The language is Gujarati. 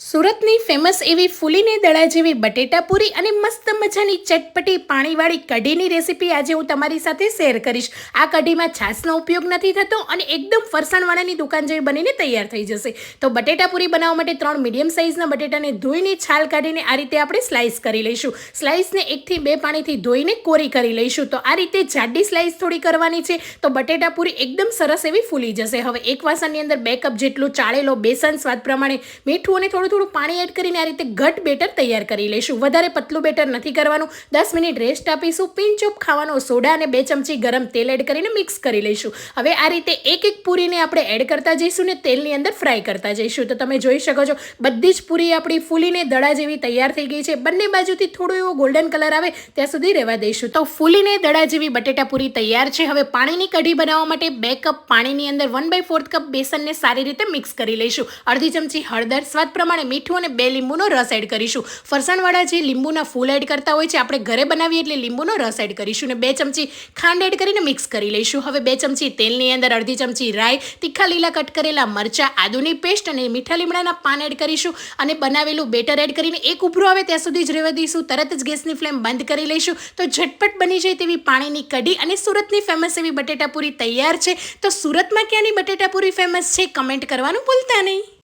સુરતની ફેમસ એવી ફૂલીને દડા જેવી બટેટાપુરી અને મસ્ત મજાની ચટપટી પાણીવાળી કઢીની રેસીપી આજે હું તમારી સાથે શેર કરીશ. આ કઢીમાં છાશનો ઉપયોગ નથી થતો અને એકદમ ફરસાણવાળાની દુકાન જેવી બનીને તૈયાર થઈ જશે. તો બટેટાપુરી બનાવવા માટે ત્રણ મીડિયમ સાઇઝના બટેટાને ધોઈને છાલ કાઢીને આ રીતે આપણે સ્લાઇસ કરી લઈશું. સ્લાઇસને એકથી બે પાણીથી ધોઈને કોરી કરી લઈશું. તો આ રીતે જાડી સ્લાઇસ થોડી કરવાની છે. તો બટેટાપુરી એકદમ સરસ એવી ફૂલી જશે. હવે એક વાસણની અંદર બે કપ જેટલું ચાળેલો બેસન, સ્વાદ પ્રમાણે મીઠું અને થોડું થોડું પાણી એડ કરીને આ રીતે ઘટ બેટર તૈયાર કરી લઈશું. વધારે પતલું બેટર નથી કરવાનું. દસ મિનિટ રેસ્ટ આપીશું. પિંચ ઓફ ખાવાનો સોડા અને બે ચમચી ગરમ તેલ એડ કરીને મિક્સ કરી લઈશું. હવે આ રીતે એક એક પૂરીને આપણે એડ કરતા જઈશું ને તેલની અંદર ફ્રાય કરતા જઈશું. તો તમે જોઈ શકો છો, બધી જ પૂરી આપણી ફૂલીને દડા જેવી તૈયાર થઈ ગઈ છે. બંને બાજુથી થોડો એવો ગોલ્ડન કલર આવે, ત્યાં સુધી રહેવા દઈશું. તો ફૂલીને દડા જેવી બટેટા પૂરી તૈયાર છે. હવે પાણીની કઢી બનાવવા માટે બે કપ પાણીની અંદર વન બાય ફોર્થ કપ બેસનને સારી રીતે મિક્સ કરી લઈશું. અડધી ચમચી હળદર, સ્વાદ પ્રમાણે મીઠું અને બે લીંબુનો રસ એડ કરીશું. ફરસાણવાળા જે લીંબુના ફૂલ એડ કરતા હોય છે, આપણે ઘરે બનાવીએ એટલે લીંબુનો રસ એડ કરીશું અને બે ચમચી ખાંડ એડ કરીને મિક્સ કરી લઈશું. હવે બે ચમચી તેલની અંદર અડધી ચમચી રાઈ, તીખા લીલા કટ કરેલા મરચાં, આદુની પેસ્ટ અને મીઠા લીમડાના પાન એડ કરીશું અને બનાવેલું બેટર એડ કરીને એક ઉભરો આવે ત્યાં સુધી જ રહેવા દઈશું. તરત જ ગેસની ફ્લેમ બંધ કરી લઈશું. તો ઝટપટ બની જાય તેવી પાણીની કઢી અને સુરતની ફેમસ એવી બટેટાપુરી તૈયાર છે. તો સુરતમાં ક્યાંની બટેટાપુરી ફેમસ છે કમેન્ટ કરવાનું ભૂલતા નહીં.